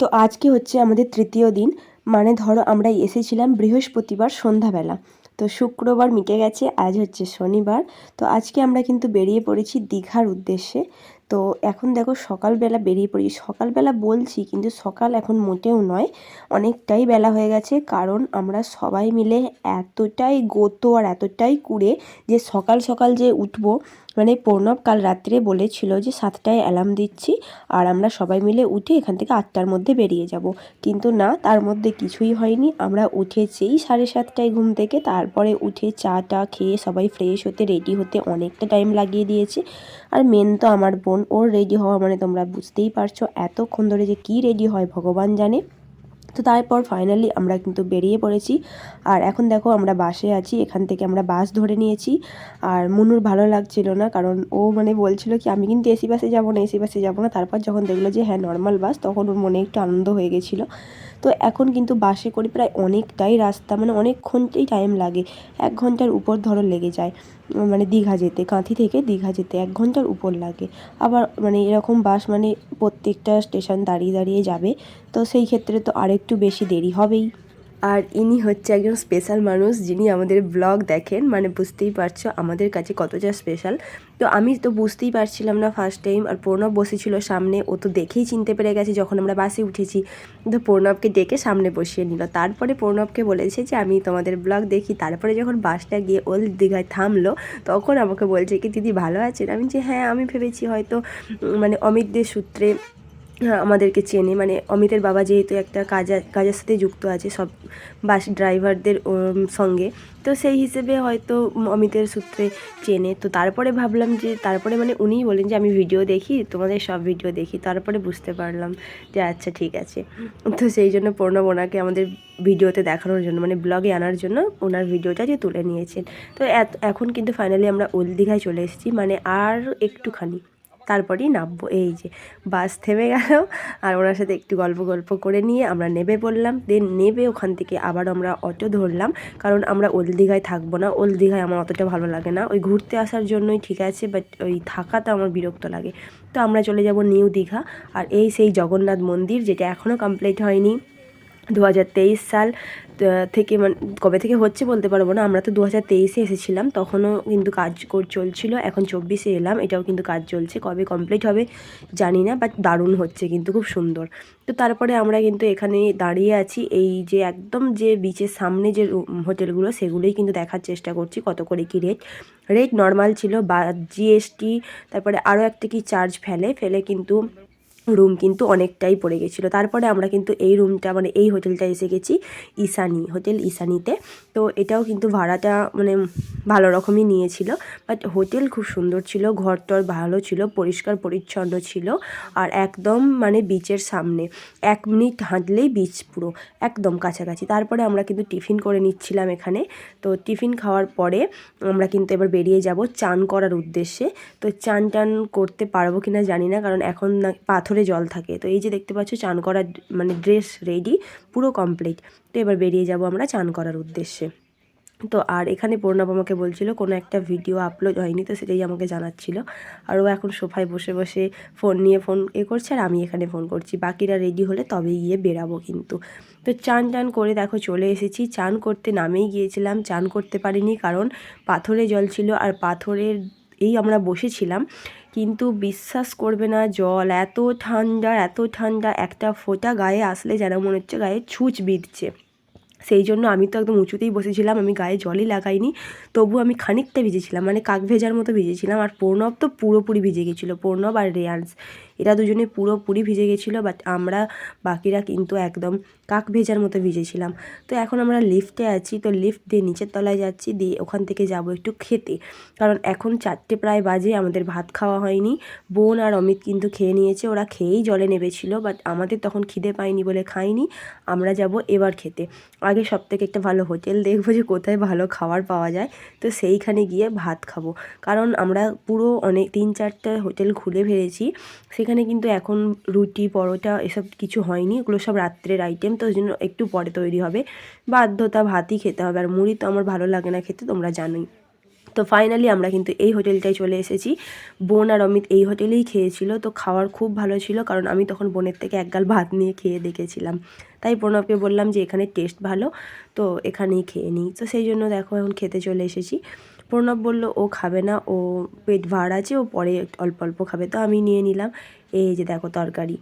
তো আজকে হচ্ছে আমাদের তৃতীয় দিন। মানে ধরো আমরা এসেছিলাম বৃহস্পতিবার সন্ধ্যাবেলা। তো শুক্রবার মিটে গেছে, আজ হচ্ছে শনিবার। তো আজকে আমরা কিন্তু বেরিয়ে পড়েছি দীঘার উদ্দেশ্যে। তো এখন দেখো সকালবেলা বেরিয়ে পড়ি। সকালবেলা বলছি, কিন্তু সকাল এখন মোটেও নয়, অনেকটাই বেলা হয়ে গেছে। কারণ আমরা সবাই মিলে এতটাই গত আর এতটাই কুড়ে যে সকাল সকাল যে উঠবো মানে প্রণব কাল রাত্রে বলেছিল যে সাতটায় অ্যালার্ম দিচ্ছি আর আমরা সবাই মিলে উঠে এখান থেকে আটটার মধ্যে বেরিয়ে যাব। কিন্তু না, তার মধ্যে কিছুই হয়নি। আমরা উঠেছেই সাড়ে সাতটায় ঘুম থেকে, তারপরে উঠে চা টা খেয়ে সবাই ফ্রেশ হতে রেডি হতে অনেকটা টাইম লাগিয়ে দিয়েছে। আর মেন তো আমার বোন ওর রেডি হওয়া মানে তোমরা বুঝতেই পারছ এতক্ষণ ধরে যে কী রেডি হয় ভগবান জানে। তো তারপর ফাইনালি আমরা কিন্তু বেরিয়ে পড়েছি। আর এখন দেখো আমরা বাসে আছি, এখান থেকে আমরা বাস ধরে নিয়েছি। আর মনুর ভালো লাগছিল না কারণ ও মানে বলছিল কি, আমি কিন্তু এসি বাসে যাব না এসি বাসে যাব না। তারপর যখন দেখল যে হ্যাঁ নর্মাল বাস তখন ওর মনে একটু আনন্দ হয়ে গেছিল। তো এখন কিন্তু বাসে করে প্রায় অনেকটাই রাস্তা মানে অনেকক্ষণটাই টাইম লাগে। এক ঘণ্টার উপর ধরো লেগে যায়। মানে দীঘা যেতে, কাঁথি থেকে দীঘা যেতে এক ঘণ্টার উপর লাগে। আবার মানে এরকম বাস মানে প্রত্যেকটা স্টেশন দাঁড়িয়ে দাঁড়িয়ে যাবে, তো সেই ক্ষেত্রে তো আরেকটু বেশি দেরি হবেই। আর ইনি হচ্ছে একজন স্পেশাল মানুষ যিনি আমাদের ব্লগ দেখেন। মানে বুঝতেই পারছ আমাদের কাছে কতটা স্পেশাল তো আমি তো বুঝতেই পারছিলাম না ফার্স্ট টাইম আর প্রণব বসেছিল সামনে। ও তো দেখেই চিনতে পেরে গেছে যখন আমরা বাসে উঠেছি। তো প্রণবকে ডেকে সামনে বসিয়ে নিল। তারপরে প্রণবকে বলেছে যে, আমি তোমাদের ব্লগ দেখি। তারপরে যখন বাসটা গিয়ে ওল্ড দীঘায় থামলো, তখন আমাকে বলছে কি, দিদি ভালো আছেন? আমি যে হ্যাঁ আমি ভেবেছি হয়তো মানে অমিতদের সূত্রে আমাদেরকে চেনে। মানে অমিতের বাবা যেহেতু একটা কাজা, কাজের সাথে যুক্ত আছে সব বাস ড্রাইভারদের সঙ্গে, তো সেই হিসেবে হয়তো অমিতের সূত্রে চেনে। তো তারপরে ভাবলাম যে, তারপরে মানে উনিই বলেন যে, আমি ভিডিও দেখি, তোমাদের সব ভিডিও দেখি। তারপরে বুঝতে পারলাম যে আচ্ছা ঠিক আছে। তো সেই জন্য প্রণব ওনাকে আমাদের ভিডিওতে দেখানোর জন্য মানে ব্লগে আনার জন্য ওনার ভিডিওটা যে তুলে নিয়েছেন। তো এখন কিন্তু ফাইনালি আমরা ওল দীঘায় চলে এসেছি মানে আর একটুখানি। তারপরেই নামবো। এই যে বাস থেমে গেল আর ওনার সাথে একটু গল্প গল্প করে নিয়ে আমরা নেবে বললাম। দেন নেবে ওখান থেকে আবার আমরা অটো ধরলাম। কারণ আমরা ওল দীঘায় থাকব না। ওল দীঘায় আমার অতটা ভালো লাগে না। ওই ঘুরতে আসার জন্যই ঠিক আছে বাট ওই থাকাটা আমার বিরক্ত লাগে। তো আমরা চলে যাব নিউ দীঘা। আর এই সেই জগন্নাথ মন্দির, যেটা এখনও কমপ্লিট হয়নি। দু হাজার তেইশ সাল থেকে মানে কবে থেকে হচ্ছে বলতে পারব না, আমরা তো দু হাজার তেইশে এসেছিলাম, তখনও কিন্তু কাজ চলছিল, এখন চব্বিশে এলাম, এটাও কিন্তু কাজ চলছে, কবে কমপ্লিট হবে জানি না বাট দারুণ হচ্ছে কিন্তু, খুব সুন্দর। তো তারপরে আমরা কিন্তু এখানে দাঁড়িয়ে আছি, এই যে একদম যে বিচের সামনে যে হোটেলগুলো, সেগুলোই কিন্তু দেখার চেষ্টা করছি, কত করে কি রেট রেট নর্মাল ছিল, বা জিএসটি তারপরে আরও একটা কি চার্জ ফেলে ফেলে কিন্তু রুম কিন্তু অনেকটাই পড়ে গেছিল। তারপরে আমরা কিন্তু এই রুমটা মানে এই হোটেলটা এসে গেছি ইসানি হোটেল ইসানিতে। তো এটাও কিন্তু ভাড়াটা মানে ভালো রকমই নিয়েছিল। বাট হোটেল খুব সুন্দর ছিল, ঘরটর ভালো ছিল, পরিষ্কার পরিচ্ছন্ন ছিল আর একদম মানে বিচের সামনে। এক মিনিট হাঁটলেই বিচ পুরো, একদম কাছাকাছি। তারপরে আমরা কিন্তু টিফিন করে নিচ্ছিলাম এখানে। তো টিফিন খাওয়ার পরে আমরা কিন্তু এবার বেরিয়ে যাব চান করার উদ্দেশ্যে। তো চান টান করতে পারব কিনা জানি না, কারণ এখন না পাথর পাথরে জল থাকে। তো এই যে দেখতে পাচ্ছ, চান করার মানে ড্রেস রেডি পুরো কমপ্লিট তো এবার বেরিয়ে যাব আমরা চান করার উদ্দেশ্যে। তো আর এখানে প্রণব আমাকে বলছিল, কোনো একটা ভিডিও আপলোড হয়নি, তো সেটাই আমাকে জানাচ্ছিল। আর ও এখন সোফায় বসে বসে ফোন নিয়ে ফোন এ করছে, আর আমি এখানে ফোন করছি। বাকিরা রেডি হলে তবে গিয়ে বেরাবো কিন্তু। তো চান টান করে দেখো চলে এসেছি। চান করতে নামেই গিয়েছিলাম। চান করতে পারিনি কারণ পাথরে জল ছিল, আর পাথরের এই আমরা বসেছিলাম, কিন্তু বিশ্বাস করবে না জল, এত ঠান্ডা এত ঠান্ডা, একটা ফোঁটা গায়ে আসলে যেন মনে হচ্ছে গায়ে ছুঁচ বিঁধছে। সেই জন্য আমি তো একদম উঁচুতেই বসেছিলাম, আমি গায়ে জলই লাগাইনি। তবু আমি খানিকটা ভিজেছিলাম মানে কাক ভেজার মতো ভিজেছিলাম। আর প্রণব তো পুরোপুরি ভিজে গেছিল, প্রণব আর রেয়ান্স। এরা দুজনে পুরোপুরি ভিজে গেছিল বাট আমরা বাকিরা কিন্তু একদম কাক ভেজার মতো ভিজেছিলাম। তো এখন আমরা লিফটে আছি, তো লিফট দিয়ে নিচের তলায় যাচ্ছি, দিয়ে ওখান থেকে যাব একটু খেতে। কারণ এখন চারটে প্রায় বাজে, আমাদের ভাত খাওয়া হয়নি। বোন আর অমিত কিন্তু খেয়ে নিয়েছে, ওরা খেয়েই জলে নেবেছিল বাট আমাদের তখন খিদে পায়নি বলে খাইনি। আমরা যাব এবার খেতে। আগে সব থেকে একটা ভালো হোটেল দেখব যে কোথায় ভালো খাবার পাওয়া যায়। তো সেইখানে গিয়ে ভাত খাব। কারণ আমরা পুরো অনেক তিন চারটে হোটেল খুলে ফেলেছি। সেখানে কিন্তু এখন রুটি, পরোটা এসব কিছু হয়নি। ওগুলো সব রাত্রের আইটেম তো ওই জন্য একটু পরে তৈরি হবে। বাধ্যতা ভাতই খেতে হবে। আর মুড়ি তো আমার ভালো লাগে না খেতে, তোমরা জানোই। তো ফাইনালি আমরা কিন্তু এই হোটেলটায় চলে এসেছি। বোন আর অমিত এই হোটেলেই খেয়েছিল, তো খাওয়ার খুব ভালো ছিল, কারণ আমি তখন বোনের থেকে এক গাল ভাত নিয়ে খেয়ে দেখেছিলাম। তাই প্রণবকে বললাম যে এখানে টেস্ট ভালো, তো এখানেই খেয়ে নিই। তো সেই জন্য দেখো এখন খেতে চলে এসেছি। প্রণব বলল, ও খাবে না, ও পেট ভার আছে, ও পরে অল্প অল্প খাবে। তো আমি নিয়ে নিলাম, এই যে দেখো তরকারি।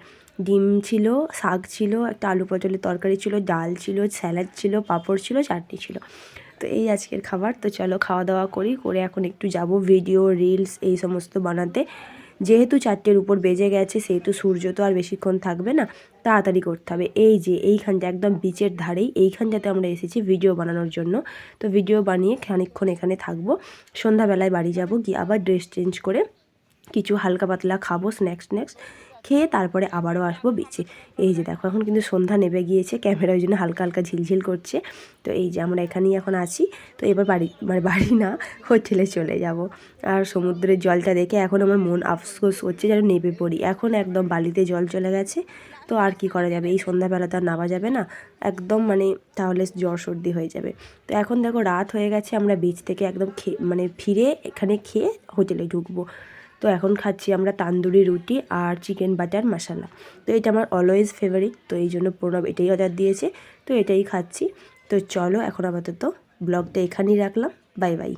ডিম ছিল, শাক ছিল, একটা আলু পটলের তরকারি ছিল, ডাল ছিল, স্যালাড ছিল, পাঁপড় ছিল, চাটনি ছিল। তো এই আজকের খাবার। তো চলো খাওয়া দাওয়া করি, করে এখন একটু যাব ভিডিও রিলস এই সমস্ত বানাতে। যেহেতু চারটের উপর বেজে গেছে, সেহেতু সূর্য তো আর বেশিক্ষণ থাকবে না, তাড়াতাড়ি করতে হবে। এই যে এইখানটা একদম বিচের ধারেই, এইখানটাতে আমরা এসেছি ভিডিও বানানোর জন্য। তো ভিডিও বানিয়ে খানিকক্ষণ এখানে থাকব। সন্ধ্যাবেলায় বাড়ি যাব, গিয়ে আবার ড্রেস চেঞ্জ করে কিছু হালকা পাতলা খাব স্ন্যাক্স স্ন্যাক্স খেয়ে তারপরে আবারও আসব বিচে এই যে দেখো, এখন কিন্তু সন্ধ্যা নেমে গিয়েছে ক্যামেরা ওই জন্য হালকা হালকা ঝিলঝিল করছে। তো এই যে আমরা এখানেই এখন আছি, তো এবার বাড়ি মানে বাড়ি না, হোটেলে চলে যাব। আর সমুদ্রের জলটা দেখে এখন আমার মন আফসোস হচ্ছে যেন নেমে পড়ি। এখন একদম বালিতে জল চলে গেছে, তো আর কি করা যাবে? এই সন্ধ্যাবেলা তো আর নামা যাবে না, একদম মানে তাহলে জ্বর সর্দি হয়ে যাবে। তো এখন দেখো রাত হয়ে গেছে, আমরা বিচ থেকে একদম মানে ফিরে এখানে খেয়ে হোটেলে ঢুকবো। তো এখন খাচ্ছি আমরা তান্দুরি রুটি আর চিকেন বাটার মশালা। তো এটা আমার অলওয়েজ ফেভারিট তো এই জন্য প্রণব এটাই অর্ডার দিয়েছে, তো এটাই খাচ্ছি। তো চলো এখন আপাতত ব্লগটা এখানেই রাখলাম। Bye bye